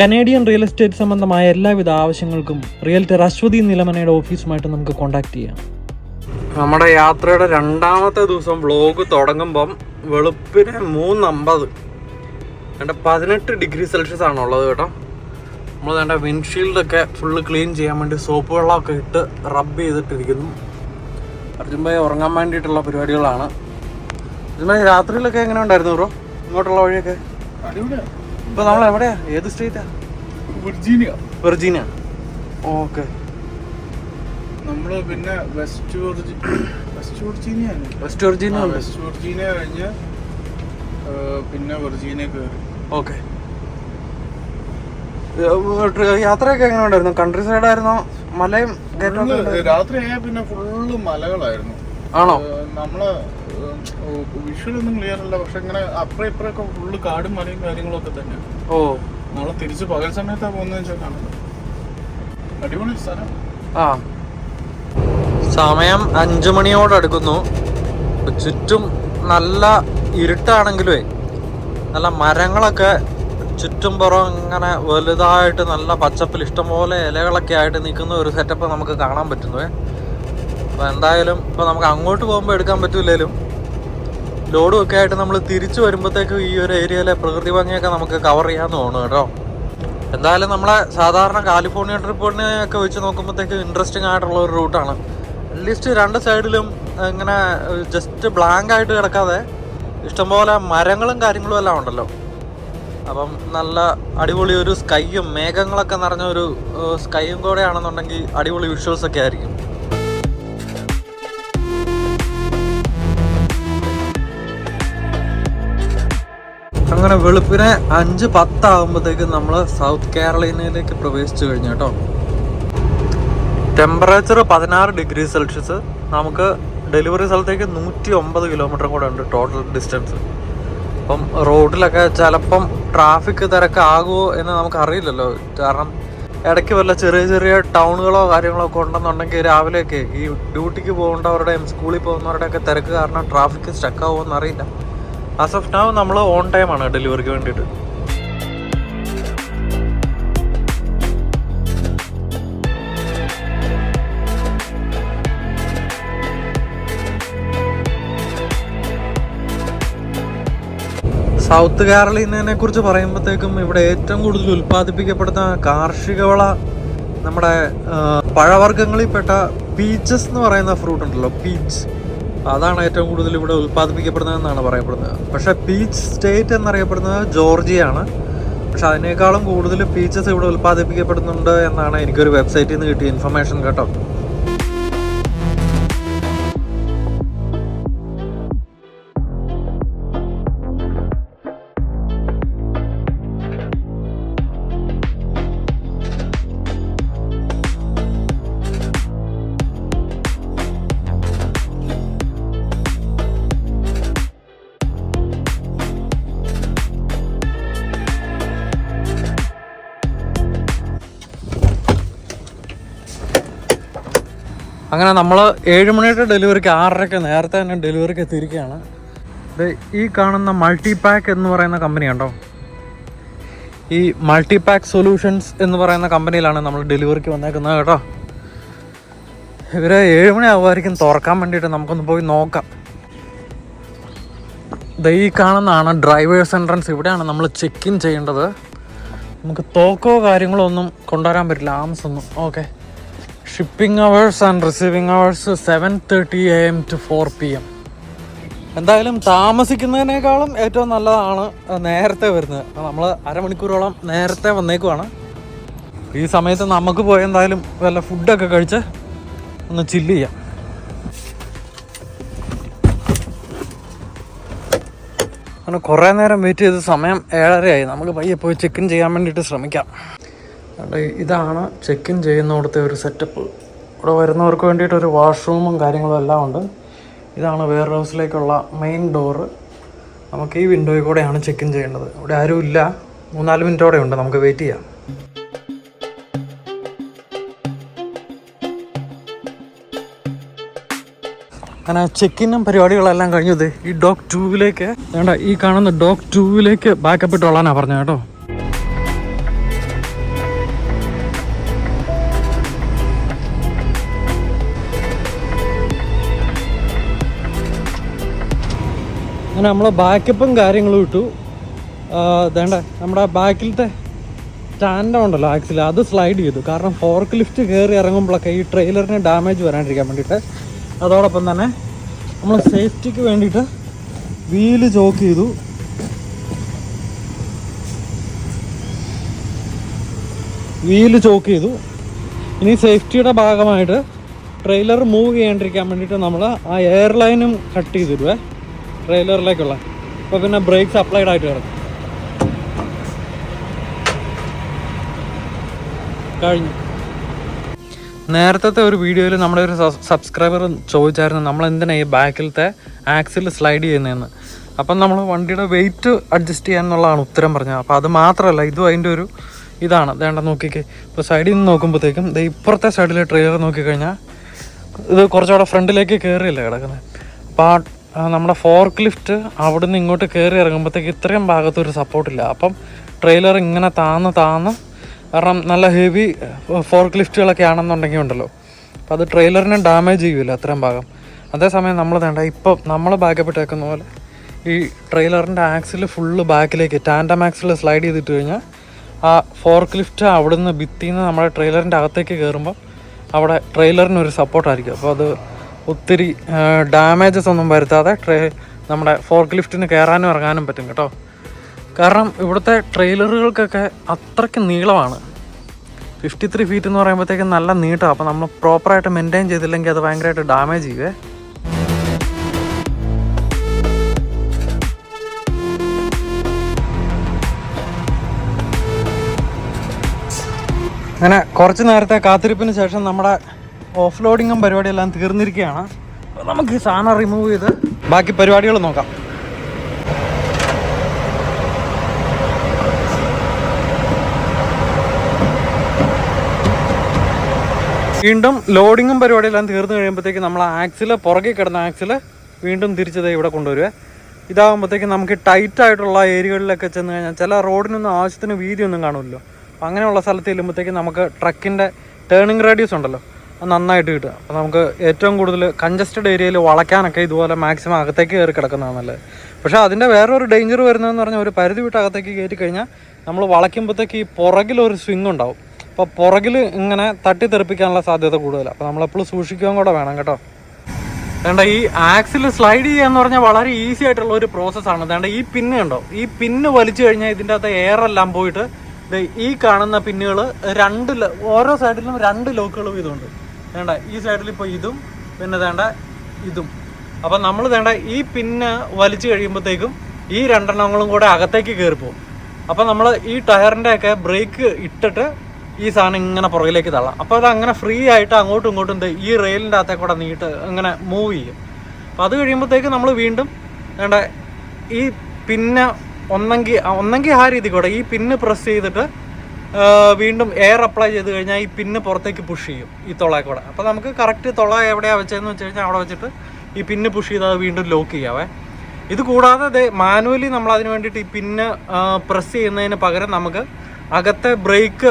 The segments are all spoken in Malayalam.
കനേഡിയൻ റിയൽ എസ്റ്റേറ്റ് സംബന്ധമായ എല്ലാവിധ ആവശ്യങ്ങൾക്കും റിയൽറ്റർ അശ്വതി നിലമനയുടെ ഓഫീസുമായിട്ട് നമുക്ക് കോൺടാക്ട് ചെയ്യാം. നമ്മുടെ യാത്രയുടെ രണ്ടാമത്തെ ദിവസം വ്ളോഗ് തുടങ്ങുമ്പം വെളുപ്പിന് മൂന്നമ്പത്. വേണ്ട പതിനെട്ട് ഡിഗ്രി സെൽഷ്യസ് ആണ് ഉള്ളത് കേട്ടോ. നമ്മൾ വേണ്ട വിൻഷീൽഡൊക്കെ ഫുള്ള് ക്ലീൻ ചെയ്യാൻ വേണ്ടി സോപ്പ് വെള്ളമൊക്കെ ഇട്ട് റബ്ബ് ചെയ്തിട്ടിരിക്കുന്നു. അർജുൻ ഭായി ഉറങ്ങാൻ വേണ്ടിയിട്ടുള്ള പരിപാടികളാണ്. അർജുൻ ഭായി രാത്രിയിലൊക്കെ എങ്ങനെ ഉണ്ടായിരുന്നു ബ്രോ? ഇങ്ങോട്ടുള്ള വഴിയൊക്കെ? ഇപ്പൊ നമ്മൾ എവിടെയാ ഏത് സ്റ്റേറ്റാ വെർജീനിയ വെർജീനിയ ഓക്കെ നമ്മൾ പിന്നെ West West Virginia? West Virginia West Virginia കഴിഞ്ഞ് പിന്നെ വെർജീനിയ കയറി ഓക്കെ യാത്രയൊക്കെ എങ്ങനെ ഉണ്ടായിരുന്നു? കൺട്രി സൈഡ് ആയിരുന്നു? മലയും രാത്രി ആയാൽ പിന്നെ ഫുള്ള് മലകളായിരുന്നു. ആണോ? നമ്മൾ വിഷ്വൽ ഒന്നും ക്ലിയർ അല്ല. പക്ഷെ ഇങ്ങനെ അപ്പുറം ഇപ്പുറമൊക്കെ ഫുള്ള് കാടും മലയും കാര്യങ്ങളൊക്കെ തന്നെ. ഓ. നമ്മൾ തിരിച്ച് പകൽ സമയത്താ പോകുന്നത് വെച്ചാൽ കാണുന്നത്. അടിപൊളി സ്ഥലം. ആ. സമയം അഞ്ചു മണിയോട് അടുക്കുന്നു. ചുറ്റും നല്ല ഇരുട്ടാണെങ്കിലേ നല്ല മരങ്ങളൊക്കെ ചുറ്റും പുറം ഇങ്ങനെ വലുതായിട്ട് നല്ല പച്ചപ്പിൽ ഇഷ്ടംപോലെ ഇലകളൊക്കെ ആയിട്ട് നിൽക്കുന്ന ഒരു സെറ്റപ്പ് നമുക്ക് കാണാൻ പറ്റുന്നു. അപ്പോൾ എന്തായാലും ഇപ്പോൾ നമുക്ക് അങ്ങോട്ട് പോകുമ്പോൾ എടുക്കാൻ പറ്റില്ലെങ്കിലും ലോഡും ഒക്കെ ആയിട്ട് നമ്മൾ തിരിച്ചു വരുമ്പോഴത്തേക്കും ഈ ഒരു ഏരിയയിലെ പ്രകൃതി ഭംഗിയൊക്കെ നമുക്ക് കവർ ചെയ്യാമെന്ന് തോന്നുന്നു കേട്ടോ. എന്തായാലും നമ്മളെ സാധാരണ കാലിഫോർണിയ ട്രിപ്പിനെ ഒക്കെ വെച്ച് നോക്കുമ്പോഴത്തേക്കും ഇൻട്രസ്റ്റിംഗ് ആയിട്ടുള്ള ഒരു റൂട്ടാണ് അറ്റ്ലീസ്റ്റ് രണ്ട് സൈഡിലും ഇങ്ങനെ ജസ്റ്റ് ബ്ലാങ്ക് ആയിട്ട് കിടക്കാതെ ഇഷ്ടംപോലെ മരങ്ങളും കാര്യങ്ങളും എല്ലാം ഉണ്ടല്ലോ. അപ്പം നല്ല അടിപൊളി ഒരു സ്കൈയും മേഘങ്ങളൊക്കെ നിറഞ്ഞ ഒരു സ്കൈയും കൂടെ ആണെന്നുണ്ടെങ്കിൽ അടിപൊളി വിഷ്വൽസ് ഒക്കെ ആയിരിക്കും. അങ്ങനെ വെളുപ്പിനെ അഞ്ച് പത്താകുമ്പോഴത്തേക്കും നമ്മൾ സൗത്ത് കേരളീനയിലേക്ക് പ്രവേശിച്ചു കഴിഞ്ഞു കേട്ടോ. ടെമ്പറേച്ചർ പതിനാറ് ഡിഗ്രി സെൽഷ്യസ് നമുക്ക് ഡെലിവറി സ്ഥലത്തേക്ക് നൂറ്റി ഒമ്പത് കിലോമീറ്റർ കൂടെ ഉണ്ട് ടോട്ടൽ ഡിസ്റ്റൻസ് അപ്പം റോഡിലൊക്കെ ചിലപ്പം ട്രാഫിക് തിരക്കാകുമോ എന്ന് നമുക്ക് അറിയില്ലല്ലോ കാരണം ഇടയ്ക്ക് വല്ല ചെറിയ ചെറിയ ടൗണുകളോ കാര്യങ്ങളോ ഒക്കെ ഉണ്ടെന്നുണ്ടെങ്കിൽ രാവിലെയൊക്കെ ഈ ഡ്യൂട്ടിക്ക് പോകേണ്ടവരുടെയും സ്കൂളിൽ പോകുന്നവരുടെയൊക്കെ തിരക്ക് കാരണം ട്രാഫിക് സ്റ്റക്ക് ആവുമോ എന്നറിയില്ല. ആസ് ഓഫ് നമ്മൾ ഓൺ ടൈമാണ് ഡെലിവറിക്ക് വേണ്ടിയിട്ട്. സൗത്ത് കാറലീനയെ കുറിച്ച് പറയുമ്പോഴത്തേക്കും ഇവിടെ ഏറ്റവും കൂടുതൽ ഉൽപ്പാദിപ്പിക്കപ്പെടുന്ന കാർഷിക വിള നമ്മുടെ പഴവർഗങ്ങളിൽ പഴവർഗങ്ങളിൽപ്പെട്ട പീച്ചസ് എന്ന് പറയുന്ന ഫ്രൂട്ട് ഉണ്ടല്ലോ പീച്ച് അതാണ് ഏറ്റവും കൂടുതൽ ഇവിടെ ഉൽപ്പാദിപ്പിക്കപ്പെടുന്നതെന്നാണ് പറയപ്പെടുന്നത്. പക്ഷെ പീച്ച് സ്റ്റേറ്റ് എന്നറിയപ്പെടുന്നത് ജോർജിയാണ്. പക്ഷെ അതിനേക്കാളും കൂടുതൽ പീച്ചസ് ഇവിടെ ഉൽപ്പാദിപ്പിക്കപ്പെടുന്നുണ്ട് എന്നാണ് എനിക്കൊരു വെബ്സൈറ്റിൽ നിന്ന് കിട്ടിയ ഇൻഫർമേഷൻ കേട്ടോ. അങ്ങനെ നമ്മൾ ഏഴ് മണിയുടെ ഡെലിവറിക്ക് ആറരയ്ക്ക് നേരത്തെ തന്നെ ഡെലിവറിക്ക് എത്തിയിരിക്കുകയാണ്. ഈ കാണുന്ന മൾട്ടി പാക്ക് എന്ന് പറയുന്ന കമ്പനി ഉണ്ടോ? ഈ മൾട്ടി പാക്ക് സൊല്യൂഷൻസ് എന്ന് പറയുന്ന കമ്പനിയിലാണ് നമ്മൾ ഡെലിവറിക്ക് വന്നേക്കുന്നത് കേട്ടോ. ഇവരെ ഏഴ് മണി ആവുമായിരിക്കും തുറക്കാൻ വേണ്ടിയിട്ട് നമുക്കൊന്ന് പോയി നോക്കാം. ഈ കാണുന്നതാണ് ഡ്രൈവേഴ്സ് എൻട്രൻസ് ഇവിടെയാണ് നമ്മൾ ചെക്ക് ഇൻ ചെയ്യേണ്ടത്. നമുക്ക് തോക്കോ കാര്യങ്ങളോ ഒന്നും കൊണ്ടുവരാൻ പറ്റില്ല. ആംസ് ഒന്നും. Okay shipping hours and receiving hours seven thirty A M to four P M എന്തായാലും താമസിക്കുന്നതിനേക്കാളും ഏറ്റവും നല്ലതാണ് നേരത്തെ വരുന്നത്. നമ്മൾ അരമണിക്കൂറോളം നേരത്തെ വന്നേക്കുവാണ്. ഈ സമയത്ത് നമുക്ക് പോയി എന്തായാലും വല്ല ഫുഡൊക്കെ കഴിച്ച് ഒന്ന് ചില്ല് ചെയ്യാം. അങ്ങനെ കുറേ നേരം വെയിറ്റ് ചെയ്ത് സമയം ഏഴരയായി. നമുക്ക് പയ്യെ പോയി ചെക്ക് ഇൻ ചെയ്യാൻ വേണ്ടിയിട്ട് ശ്രമിക്കാം. ഇതാണ് ചെക്ക് ഇൻ ചെയ്യുന്നിടത്തെ ഒരു സെറ്റപ്പ് ഇവിടെ വരുന്നവർക്ക് വേണ്ടിയിട്ട് ഒരു വാഷ്റൂമും കാര്യങ്ങളും എല്ലാം ഉണ്ട്. ഇതാണ് വെയർ ഹൗസിലേക്കുള്ള മെയിൻ ഡോറ് നമുക്ക് ഈ വിൻഡോയിൽ കൂടെയാണ് ചെക്ക് ഇൻ ചെയ്യേണ്ടത്. ഇവിടെ ആരും ഇല്ല. മൂന്നാൽ മിനിറ്റോടെ ഉണ്ട്. നമുക്ക് വെയിറ്റ് ചെയ്യാം. അങ്ങനെ ചെക്കിനും പരിപാടികളെല്ലാം കഴിഞ്ഞത് ഈ ഡോഗ് ടൂവിലേക്ക് വേണ്ട ഈ കാണുന്ന ഡോഗ് ടൂവിലേക്ക് ബാക്കപ്പ് ഇട്ടോളാനാണ് പറഞ്ഞത് കേട്ടോ. അങ്ങനെ നമ്മളെ ബാക്കപ്പും കാര്യങ്ങളും ഇട്ടു. വേണ്ട നമ്മുടെ ബാക്കിലത്തെ സ്റ്റാൻഡ് ഉണ്ടല്ലോ ആക്സിൽ അത് സ്ലൈഡ് ചെയ്തു. കാരണം ഫോർക്ക് ലിഫ്റ്റ് കയറി ഇറങ്ങുമ്പോഴൊക്കെ ഈ ട്രെയിലറിന് ഡാമേജ് വരാണ്ടിരിക്കാൻ വേണ്ടിയിട്ട്. അതോടൊപ്പം തന്നെ നമ്മൾ സേഫ്റ്റിക്ക് വേണ്ടിയിട്ട് വീൽ ചോക്ക് ചെയ്തു. വീൽ ചോക്ക് ചെയ്തു. ഇനി സേഫ്റ്റിയുടെ ഭാഗമായിട്ട് ട്രെയിലർ മൂവ് ചെയ്യാണ്ടിരിക്കാൻ വേണ്ടിയിട്ട് നമ്മൾ ആ എയർലൈനും കട്ട് ചെയ്തിടുവേ. ട്രെയിലറിലേക്കുള്ള. അപ്പോൾ പിന്നെ ബ്രേക്ക് സപ്ലൈഡ് ആയിട്ട് കിടക്കും. കഴിഞ്ഞു. നേരത്തെ ഒരു വീഡിയോയിൽ നമ്മുടെ ഒരു സബ്സ്ക്രൈബർ ചോദിച്ചായിരുന്നു നമ്മൾ എന്തിനാണ് ഈ ബാക്കിലത്തെ ആക്സിൽ സ്ലൈഡ് ചെയ്യുന്നതെന്ന്. അപ്പം നമ്മൾ വണ്ടിയുടെ വെയിറ്റ് അഡ്ജസ്റ്റ് ചെയ്യാന്നുള്ളതാണ് ഉത്തരം പറഞ്ഞത്. അപ്പോൾ അത് മാത്രമല്ല ഇതും അതിന്റെ ഒരു ഇതാണ്. വേണ്ട നോക്കിക്കേ. ഇപ്പോൾ സൈഡിൽ നിന്ന് നോക്കുമ്പോഴത്തേക്കും ഇത് ഇപ്പുറത്തെ സൈഡിലെ ട്രെയിലർ നോക്കിക്കഴിഞ്ഞാൽ ഇത് കുറച്ചുകൂടെ ഫ്രണ്ടിലേക്ക് കയറിയല്ലേ കിടക്കുന്നത് അപ്പോൾ ആ നമ്മുടെ ഫോർക്ക് ലിഫ്റ്റ് അവിടുന്ന് ഇങ്ങോട്ട് കയറി ഇറങ്ങുമ്പോഴത്തേക്ക് ഇത്രയും ഭാഗത്തൊരു സപ്പോർട്ടില്ല അപ്പം ട്രെയിലർ ഇങ്ങനെ താന്ന് താന്ന് കാരണം നല്ല ഹെവി ഫോർക്ക് ലിഫ്റ്റുകളൊക്കെ ആണെന്നുണ്ടെങ്കിൽ ഉണ്ടല്ലോ. അപ്പം അത് ട്രെയിലറിനെ ഡാമേജ് ചെയ്യൂല അത്രയും ഭാഗം. അതേസമയം നമ്മൾ വേണ്ട ഇപ്പം നമ്മൾ ബാക്കപ്പ് ഇട്ടേക്കുന്ന പോലെ ഈ ട്രെയിലറിന്റെ ആക്സിൽ ഫുള്ള് ബാക്കിലേക്ക് ടാൻഡം ആക്സിൽ സ്ലൈഡ് ചെയ്തിട്ട് കഴിഞ്ഞാൽ ആ ഫോർക്ക് ലിഫ്റ്റ് അവിടുന്ന് ഭിത്തിന്ന് നമ്മുടെ ട്രെയിലറിന്റെ അകത്തേക്ക് കയറുമ്പോൾ അവിടെ ട്രെയിലറിന് ഒരു സപ്പോർട്ടായിരിക്കും അപ്പോൾ അത് ഒത്തിരി ഡാമേജസ് ഒന്നും വരുത്താതെ ട്രേ നമ്മുടെ ഫോർക്ക് ലിഫ്റ്റിന് കയറാനും ഇറങ്ങാനും പറ്റും കേട്ടോ. കാരണം ഇവിടുത്തെ ട്രെയിലറുകൾക്കൊക്കെ അത്രയ്ക്ക് നീളമാണ്. ഫിഫ്റ്റി ത്രീ ഫീറ്റ് എന്ന് പറയുമ്പോഴത്തേക്കും നല്ല നീട്ടമാണ് അപ്പോൾ നമ്മൾ പ്രോപ്പറായിട്ട് മെയിന്റെയിൻ ചെയ്തില്ലെങ്കിൽ അത് ഭയങ്കരമായിട്ട് ഡാമേജ് ചെയ്യുവേ. അങ്ങനെ കുറച്ച് നേരത്തെ കാത്തിരിപ്പിന് ശേഷം നമ്മുടെ ഓഫ് ലോഡിങ്ങും പരിപാടിയെല്ലാം തീർന്നിരിക്കുകയാണ്. നമുക്ക് സാധനം റിമൂവ് ചെയ്ത് ബാക്കി പരിപാടികൾ നോക്കാം. വീണ്ടും ലോഡിങ്ങും പരിപാടിയെല്ലാം തീർന്നു കഴിയുമ്പോഴത്തേക്ക് നമ്മൾ ആക്സിൽ പുറകെ കിടന്ന ആക്സിൽ വീണ്ടും തിരിച്ചത് ഇവിടെ കൊണ്ടുവരുവേ ഇതാകുമ്പോഴത്തേക്ക് നമുക്ക് ടൈറ്റ് ആയിട്ടുള്ള ഏരിയകളിലൊക്കെ ചെന്ന് കഴിഞ്ഞാൽ ചില റോഡിനൊന്നും ആവശ്യത്തിന് വീതിയൊന്നും കാണുമല്ലോ. അപ്പം അങ്ങനെയുള്ള സ്ഥലത്ത് ചെല്ലുമ്പോഴത്തേക്ക് നമുക്ക് ട്രക്കിന്റെ ടേണിംഗ് റേഡിയസ് ഉണ്ടല്ലോ. നന്നായിട്ട് കിട്ടുക. അപ്പോൾ നമുക്ക് ഏറ്റവും കൂടുതൽ കൺജസ്റ്റഡ് ഏരിയയിൽ വളയ്ക്കാനൊക്കെ ഇതുപോലെ മാക്സിമം അകത്തേക്ക് കയറി കിടക്കുന്നതാണ് നല്ലത്. പക്ഷേ അതിന്റെ വേറൊരു ഡേഞ്ചർ വരുന്നതെന്ന് പറഞ്ഞാൽ ഒരു പരിധി വിട്ട് അകത്തേക്ക് കയറ്റി കഴിഞ്ഞാൽ നമ്മൾ വളയ്ക്കുമ്പോഴത്തേക്ക് ഈ പുറകിലൊരു സ്വിങ് ഉണ്ടാവും. അപ്പോൾ പുറകിൽ ഇങ്ങനെ തട്ടി തെറിപ്പിക്കാനുള്ള സാധ്യത കൂടുതലാണ്. അപ്പോൾ നമ്മളെപ്പോഴും സൂക്ഷിക്കുകയും കൂടെ വേണം കേട്ടോ. വേണ്ട ഈ ആക്സിൽ സ്ലൈഡ് ചെയ്യുക എന്ന് പറഞ്ഞാൽ വളരെ ഈസി ആയിട്ടുള്ള ഒരു പ്രോസസ്സാണ് വേണ്ട ഈ പിന്ന് ഉണ്ടോ? ഈ പിന്ന് വലിച്ചു കഴിഞ്ഞാൽ ഇതിന്റെ അകത്ത് എയറെല്ലാം പോയിട്ട് ഈ കാണുന്ന പിന്നുകൾ രണ്ട് ഓരോ സൈഡിലും രണ്ട് ലോക്കുകളും വീതമുണ്ട് വേണ്ട ഈ സൈഡിൽ ഇപ്പോൾ ഇതും പിന്നെ വേണ്ട ഇതും. അപ്പം നമ്മൾ വേണ്ട ഈ പിന്ന് വലിച്ചു കഴിയുമ്പോഴത്തേക്കും ഈ രണ്ടെണ്ണങ്ങളും കൂടെ അകത്തേക്ക് കയറിപ്പോവും അപ്പം നമ്മൾ ഈ ടയറിന്റെ ഒക്കെ ബ്രേക്ക് ഇട്ടിട്ട് ഈ സാധനം ഇങ്ങനെ പുറകിലേക്ക് തള്ളാം. അപ്പോൾ അത് അങ്ങനെ ഫ്രീ ആയിട്ട് അങ്ങോട്ടും ഇങ്ങോട്ടും ഈ റെയിലിന്റെ അകത്തെ കൂടെ നീട്ട് ഇങ്ങനെ മൂവ് ചെയ്യും. അപ്പോൾ അത് കഴിയുമ്പോഴത്തേക്ക് നമ്മൾ വീണ്ടും വേണ്ട ഈ പിന്നെ ഒന്നെങ്കിൽ ഒന്നെങ്കിൽ ആ രീതി ഈ പിന്ന് പ്രസ് ചെയ്തിട്ട് വീണ്ടും എയർ അപ്ലൈ ചെയ്ത് കഴിഞ്ഞാൽ ഈ പിന്ന് പുറത്തേക്ക് പുഷ് ചെയ്യും ഈ തുളയെ കൂടെ. അപ്പോൾ നമുക്ക് കറക്റ്റ് തൊള എവിടെയാണ് വെച്ചതെന്ന് വെച്ച് കഴിഞ്ഞാൽ അവിടെ വെച്ചിട്ട് ഈ പിന്ന് പുഷ് ചെയ്ത് അത് വീണ്ടും ലോക്ക് ചെയ്യാവേ. ഇത് കൂടാതെ അതെ മാനുവലി നമ്മൾ അതിന് വേണ്ടിയിട്ട് ഈ പിന്ന് പ്രസ് ചെയ്യുന്നതിന് പകരം നമുക്ക് അകത്തെ ബ്രേക്ക്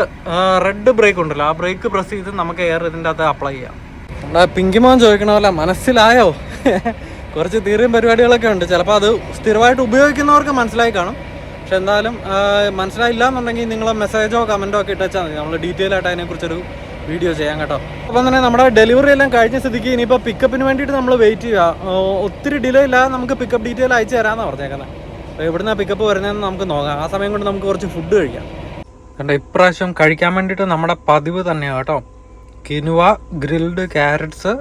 റെഡ് ബ്രേക്ക് ഉണ്ടല്ലോ ആ ബ്രേക്ക് പ്രസ് ചെയ്ത് നമുക്ക് എയർ ഇതിന്റെ അകത്ത് അപ്ലൈ ചെയ്യാം. നമ്മുടെ പിങ്കിമോൻ ചോദിക്കണ പോലെ മനസ്സിലായോ? കുറച്ച് തീറിയും പരിപാടികളൊക്കെ ഉണ്ട്. ചിലപ്പോൾ അത് സ്ഥിരമായിട്ട് ഉപയോഗിക്കുന്നവർക്ക് മനസ്സിലായി കാണും. പക്ഷെ എന്തായാലും മനസ്സിലായില്ല എന്നുണ്ടെങ്കിൽ നിങ്ങൾ മെസ്സേജോ കമന്റോ ഒക്കെ ഇട്ടാൽ മതി. നമ്മൾ ഡീറ്റെയിൽ ആയിട്ട് അതിനെക്കുറിച്ചൊരു വീഡിയോ ചെയ്യാം കേട്ടോ. അപ്പം തന്നെ നമ്മുടെ ഡെലിവറി എല്ലാം കഴിഞ്ഞ സ്ഥിതിക്ക് ഇനിയിപ്പോൾ പിക്കപ്പിന് വേണ്ടിയിട്ട് നമ്മൾ വെയിറ്റ് ചെയ്യുക. ഒത്തിരി ഡിലേ ഇല്ല നമുക്ക് പിക്കപ്പ് ഡീറ്റെയിൽ അയച്ചു തരാമെന്നാണ് പറഞ്ഞേക്കുന്നത് അപ്പോൾ എവിടുന്നാണ് പിക്കപ്പ് വരുന്നതെന്ന് നമുക്ക് നോക്കാം. ആ സമയം കൊണ്ട് നമുക്ക് കുറച്ച് ഫുഡ് കഴിക്കാം. കണ്ടോ ഇപ്രാവശ്യം കഴിക്കാൻ വേണ്ടിയിട്ട് നമ്മുടെ പതിവ് തന്നെയാണ് കേട്ടോ. കിനുവ ഗ്രിൽഡ് ക്യാരറ്റ്സ്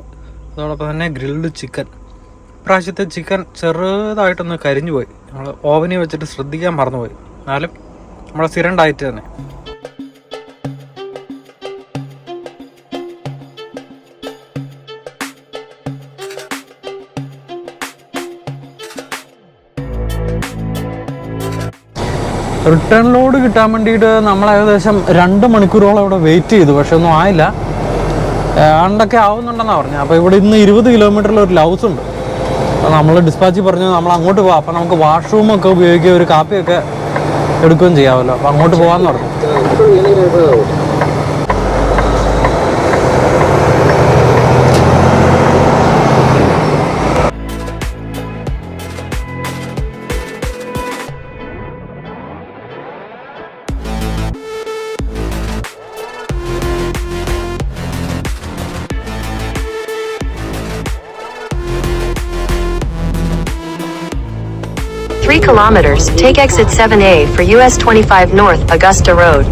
അതോടൊപ്പം തന്നെ ഗ്രിൽഡ് ചിക്കൻ. ഇപ്രാവശ്യത്തെ ചിക്കൻ ചെറുതായിട്ടൊന്ന് കരിഞ്ഞു പോയി നമ്മൾ ഓവനിൽ വെച്ചിട്ട് ശ്രദ്ധിക്കാൻ മറന്നുപോയി. എന്നാലും നമ്മളെ സ്ഥിരം തന്നെ. റിട്ടേൺ ലോഡ് കിട്ടാൻ വേണ്ടിയിട്ട് നമ്മൾ ഏകദേശം രണ്ട് മണിക്കൂറോളം ഇവിടെ വെയിറ്റ് ചെയ്തു. പക്ഷെ ഒന്നും ആയില്ല. ആണ്ടൊക്കെ ആവുന്നുണ്ടെന്നാണ് പറഞ്ഞത് അപ്പോൾ ഇവിടെ ഇന്ന് ഇരുപത് കിലോമീറ്ററിലൊരു ലൗസ് ഉണ്ട്. നമ്മൾ ഡിസ്പാച്ച് പറഞ്ഞു നമ്മൾ അങ്ങോട്ട് പോകാം അപ്പം നമുക്ക് വാഷ്റൂമൊക്കെ ഉപയോഗിക്കുക ഒരു കാപ്പിയൊക്കെ എടുക്കുകയും ചെയ്യാമല്ലോ. അപ്പം അങ്ങോട്ട് പോകാമെന്ന് പറഞ്ഞു. Kilometers, take exit 7A for US 25 North, Augusta Road.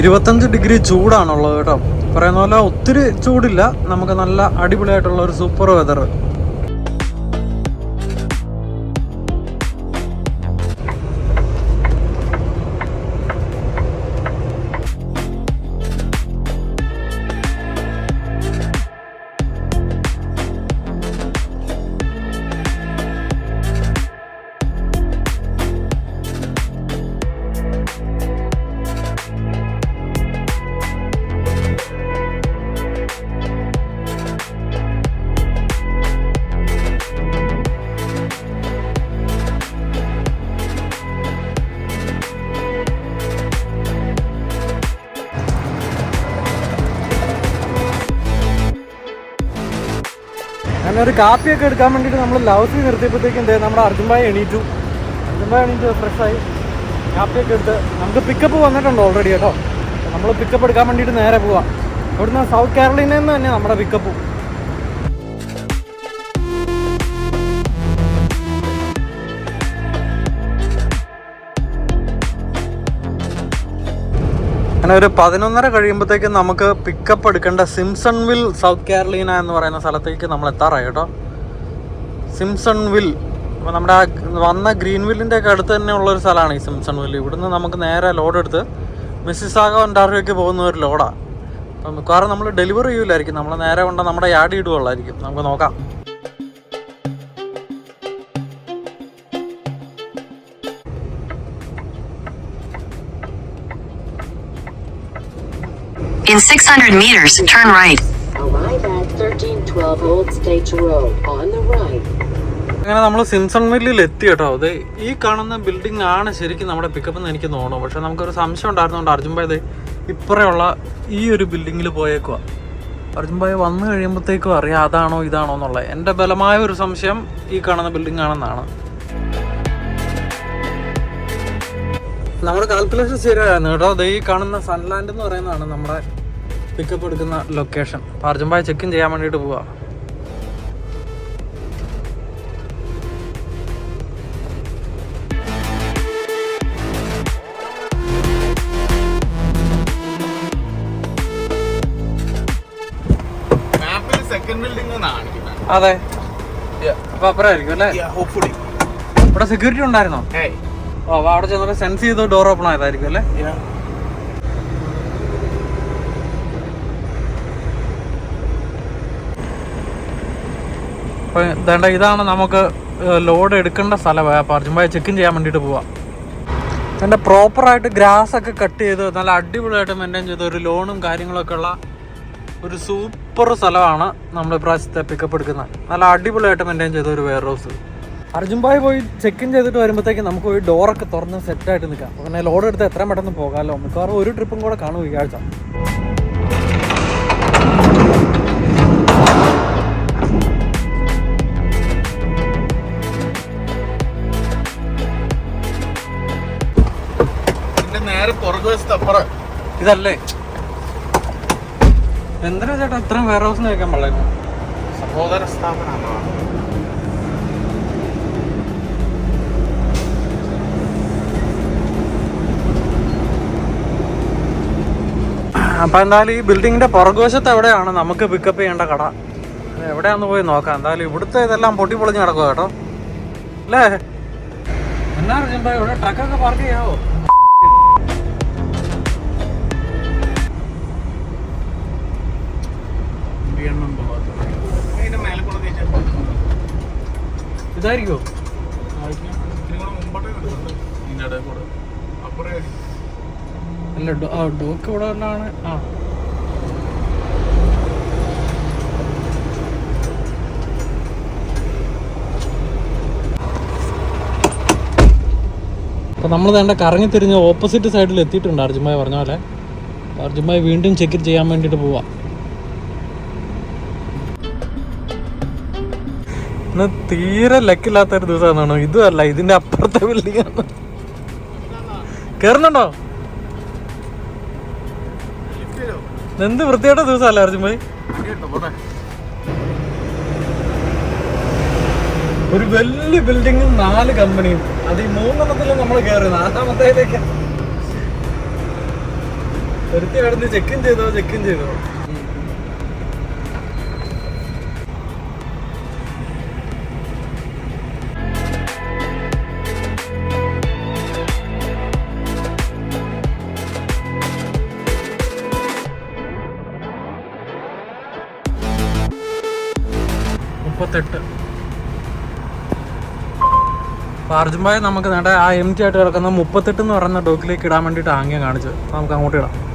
ഇരുപത്തഞ്ച് ഡിഗ്രി ചൂടാണുള്ളത് കേട്ടോ. പറയുന്ന പോലെ ഒത്തിരി ചൂടില്ല. നമുക്ക് നല്ല അടിപൊളിയായിട്ടുള്ള ഒരു സൂപ്പർ വെതർ ഒരു കാപ്പിയൊക്കെ എടുക്കാൻ വേണ്ടിയിട്ട് നമ്മൾ ലൗസിൽ നിർത്തിയപ്പോഴത്തേക്കും ദേ നമ്മുടെ അർജുൻഭായി എണീറ്റു. അർജുൻഭായി എണീറ്റ് ഫ്രഷായി. കാപ്പിയൊക്കെ എടുത്ത് നമുക്ക് പിക്കപ്പ് വന്നിട്ടുണ്ട് ഓൾറെഡി കേട്ടോ. നമ്മൾ പിക്കപ്പ് എടുക്കാൻ വേണ്ടിയിട്ട് നേരെ പോവാം. ഇവിടുന്ന് സൗത്ത് കേരളയിൽ നിന്ന് തന്നെ നമ്മുടെ പിക്കപ്പ് അങ്ങനെ ഒരു പതിനൊന്നര കഴിയുമ്പോഴത്തേക്കും നമുക്ക് പിക്കപ്പ് എടുക്കേണ്ട സിംസൺവിൽ സൗത്ത് കേരളീന എന്ന് പറയുന്ന സ്ഥലത്തേക്ക് നമ്മൾ എത്താറായി കേട്ടോ. സിംസൺവിൽ നമ്മുടെ ആ വന്ന ഗ്രീൻവില്ലിന്റെ ഒക്കെ അടുത്ത് തന്നെ ഒരു സ്ഥലമാണ് ഈ സിംസൺവിൽ ഇവിടുന്ന് നമുക്ക് നേരെ ലോഡ് എടുത്ത് മിസ്സിസാഗ ഒന്റാറിയോക്ക് പോകുന്ന ഒരു ലോഡാണ് അപ്പം മിക്കവാറും നമ്മൾ ഡെലിവറി ചെയ്യില്ലായിരിക്കും നമ്മൾ നേരെ കൊണ്ട് നമ്മുടെ യാഡ് ഇടുകയുള്ളായിരിക്കും. നമുക്ക് നോക്കാം. 600 meters, turn right. Arrive at 1312 Old Stage Road on the right. അങ്ങനെ നമ്മൾ സിംസൺ മില്ലിൽ എത്തി കേട്ടോ. അത് ഈ കാണുന്ന ബിൽഡിംഗ് ആണ് ശരിക്കും നമ്മുടെ പിക്കപ്പ് എന്ന് എനിക്ക് തോന്നുന്നു പക്ഷെ നമുക്കൊരു സംശയം ഉണ്ടായിരുന്നുകൊണ്ട് അർജുൻ ഭായ് ഇപ്പറയുള്ള ഈ ഒരു ബിൽഡിങ്ങിൽ പോയേക്കുക അർജുൻഭായ് വന്നു കഴിയുമ്പോഴത്തേക്കും അറിയാം അതാണോ ഇതാണോ എന്നുള്ളത് എന്റെ ബലമായ ഒരു സംശയം ഈ കാണുന്ന ബിൽഡിംഗ് ആണെന്നാണ്. നമ്മുടെ കാൽക്കുലേഷൻ ശരിയായിരുന്നു കേട്ടോ. അത് ഈ കാണുന്ന സൺലാൻഡ് എന്ന് പറയുന്നതാണ് നമ്മുടെ പിക്കപ്പ് എടുക്കുന്ന ലൊക്കേഷൻ അർജുൻഭായ് ചെക്കിൻ ചെയ്യാൻ വേണ്ടിയിട്ട് പോവാ. അതെ. അപ്പൊ അപ്പുറമായിരിക്കും അല്ലേ? ഇവിടെ സെക്യൂരിറ്റി ഉണ്ടായിരുന്നോ? ഓ അവിടെ ചെന്നപ്പോ സെൻസ് ചെയ്ത് ഡോർ ഓപ്പൺ ആയതായിരിക്കും അല്ലേ? അപ്പൊ ഇതേണ്ട ഇതാണ് നമുക്ക് ലോഡ് എടുക്കേണ്ട സ്ഥലം. അർജുൻഭായി ചെക്കിൻ ചെയ്യാൻ വേണ്ടിയിട്ട് പോവാം. എന്റെ പ്രോപ്പറായിട്ട് ഗ്രാസ് ഒക്കെ കട്ട് ചെയ്ത് നല്ല അടിപൊളിയായിട്ട് മെയിന്റെയിൻ ചെയ്ത് ഒരു ലോണും കാര്യങ്ങളൊക്കെ ഉള്ള ഒരു സൂപ്പർ സ്ഥലമാണ് നമ്മൾ ഇപ്രാവശ്യത്തെ പിക്കപ്പ് എടുക്കുന്നത്. നല്ല അടിപൊളിയായിട്ട് മെയിന്റെയിൻ ചെയ്ത ഒരു വെയർ ഹൗസ് അർജുൻബായ് പോയി ചെക്ക് ഇൻ ചെയ്തിട്ട് വരുമ്പോഴത്തേക്ക് നമുക്ക് പോയി ഡോറൊക്കെ തുറന്ന് സെറ്റായിട്ട് നിൽക്കാം പിന്നെ ലോഡ് എടുത്ത് എത്രയും പെട്ടെന്ന് പോകാമല്ലോ മിക്കവാറും ഒരു ട്രിപ്പും കൂടെ കാണും ഈ ആഴ്ച. ഇതല്ലേ? എന്തിനാ ചേട്ടാ ഇത്രയും വെയർ ഹൗസിന് വെക്കാൻ പാടില്ല സഹോദര സ്ഥാപനമാണ് അപ്പൊ എന്തായാലും ഈ ബിൽഡിങ്ങിന്റെ പുറകുവശത്ത് എവിടെയാണ് നമുക്ക് പിക്കപ്പ് ചെയ്യേണ്ട കട? എവിടെയാന്ന് പോയി നോക്കാം. എന്തായാലും ഇവിടുത്തെ ഇതെല്ലാം പൊട്ടി പൊളിഞ്ഞ് കിടക്കുക കേട്ടോ. അല്ലേ? എന്നാ ഇവിടെ ട്രക്കൊക്കെ പാർക്ക് ചെയ്യാവോ? കൂടെ. അപ്പുറേ അല്ല ഡോക്ക് ഇവിടെ തന്നെയാണ് ആ. അപ്പോൾ നമ്മൾ വേണ്ട കറങ്ങി തിരിഞ്ഞ് ഓപ്പോസിറ്റ് സൈഡിൽ എത്തിയിട്ടുണ്ട് അർജുമായി പറഞ്ഞ പോലെ. അർജുമായി വീണ്ടും ചെക്ക് ചെയ്യാൻ വേണ്ടിയിട്ട് പോവാം. ഇന്ന് തീരെ ലക്കില്ലാത്തൊരു ദിവസമാണ് ഇതും അല്ല ഇതിന്റെ അപ്പുറത്തെ ബിൽഡിംഗ് ആണ്. കേറുന്നുണ്ടോ? എന്ത് വൃത്തിയുടെ ദിവസമല്ല അർജുൻ ഭായി? ഒരു വലിയ ബിൽഡിംഗ് നാല് കമ്പനിയും അത് ഈ മൂന്നെണ്ണത്തിലും നമ്മൾ കയറി നാലാമത്തേലേക്ക് ഒരുത്തി കിടന്ന് ചെക്കിൻ ചെയ്തോ? ചെക്കിൻ ചെയ്തോ? അർജുൻഭായ് നമുക്ക് നേട്ട ആ എം ടി ആയിട്ട് കിടക്കുന്ന മുപ്പത്തെട്ട് എന്ന് പറയുന്ന ഡോക്കിലേക്ക് ഇടാൻ വേണ്ടിയിട്ട് ആംഗ്യം കാണിച്ചു. നമുക്ക് അങ്ങോട്ട് ഇടാം.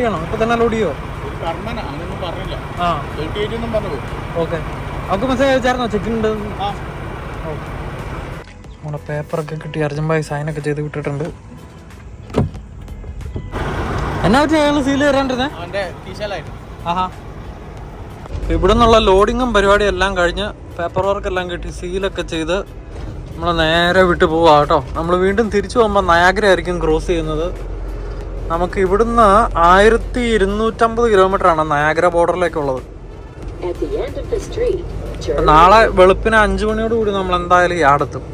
റെഡിയാണോ ഇപ്പൊ തന്നെ ലോഡ് ചെയ്യോ ആ. ഓക്കെ. അവർക്ക് മെസ്സേജ് അയച്ചായിരുന്നോ? ചെക്കിംഗ് ഉണ്ട് നമ്മുടെ പേപ്പറൊക്കെ കിട്ടി. അർജൻഭായി സൈനൊക്കെ ചെയ്ത് വിട്ടിട്ടുണ്ട്. എന്നാ പറ്റി? അയാൾ സീൽ തരാണ്ടിരുന്നേ? ആഹാ. ഇവിടെ നിന്നുള്ള ലോഡിങ്ങും പരിപാടിയും എല്ലാം കഴിഞ്ഞ് പേപ്പർ വർക്ക് എല്ലാം കിട്ടി. സീലൊക്കെ ചെയ്ത് നമ്മൾ നേരെ വിട്ടു പോവാട്ടോ നമ്മൾ വീണ്ടും തിരിച്ചു പോകുമ്പോൾ നയാഗ്ര ആയിരിക്കും ക്രോസ് ചെയ്യുന്നത്. നമുക്ക് ഇവിടുന്ന് ആയിരത്തി ഇരുന്നൂറ്റമ്പത് കിലോമീറ്റർ ആണ് നയാഗ്ര ബോർഡറിലേക്ക് ഉള്ളത് നാളെ വെളുപ്പിന് അഞ്ചു മണിയോടുകൂടി നമ്മൾ എന്തായാലും യാടെത്തും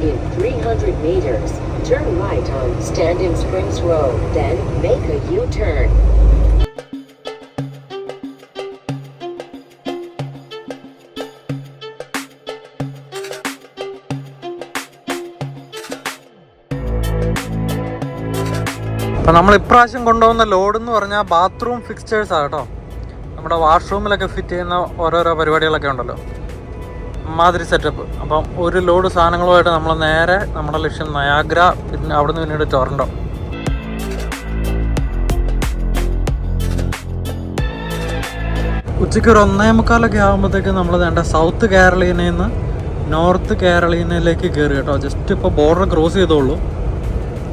In 300 meters, turn right on Stand in Springs Road, then make a U-turn. അപ്പൊ നമ്മൾ ഇപ്രാവശ്യം കൊണ്ടുപോകുന്ന ലോഡ് എന്ന് പറഞ്ഞാൽ ബാത്റൂം ആണ് കേട്ടോ. നമ്മുടെ വാഷ്റൂമിലൊക്കെ ഫിറ്റ് ചെയ്യുന്ന ഓരോരോ പരിപാടികളൊക്കെ ഉണ്ടല്ലോ. മാതിരി സെറ്റപ്പ് അപ്പം ഒരു ലോഡ് സാധനങ്ങളുമായിട്ട് നമ്മൾ നേരെ നമ്മുടെ ലക്ഷ്യം നയാഗ്ര പിന്നെ അവിടുന്ന് പിന്നീട് ടൊറൻഡോ ഉച്ചയ്ക്ക് ഒരു ഒന്നേ മുക്കാലൊക്കെ ആകുമ്പോഴത്തേക്ക് നമ്മൾ വേണ്ട സൗത്ത് കേരളീനയിൽ നിന്ന് നോർത്ത് കേരളീനയിലേക്ക് കയറി കേട്ടോ. ജസ്റ്റ് ഇപ്പോൾ ബോർഡർ ക്രോസ് ചെയ്തോളൂ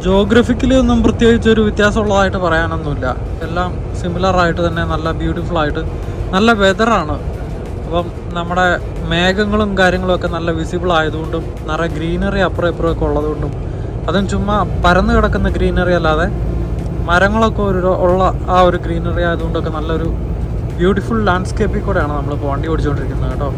ജോഗ്രഫിക്കലി ഒന്നും പ്രത്യേകിച്ച് ഒരു വ്യത്യാസമുള്ളതായിട്ട് പറയാനൊന്നുമില്ല. എല്ലാം സിമിലർ ആയിട്ട് തന്നെ നല്ല ബ്യൂട്ടിഫുൾ ആയിട്ട് നല്ല വെതറാണ് അപ്പം നമ്മുടെ മേഘങ്ങളും കാര്യങ്ങളും ഒക്കെ നല്ല വിസിബിൾ ആയതുകൊണ്ടും നിറയെ ഗ്രീനറി അപ്പുറം ഇപ്പുറം ഒക്കെ ഉള്ളതുകൊണ്ടും അതും ചുമ്മാ പരന്നു കിടക്കുന്ന ഗ്രീനറി അല്ലാതെ മരങ്ങളൊക്കെ ഒരു ഉള്ള ആ ഒരു ഗ്രീനറി ആയതുകൊണ്ടൊക്കെ നല്ലൊരു ബ്യൂട്ടിഫുൾ ലാൻഡ്സ്കേപ്പിൽ കൂടെയാണ് നമ്മളിപ്പോൾ വണ്ടി ഓടിച്ചുകൊണ്ടിരിക്കുന്നത് കേട്ടോ.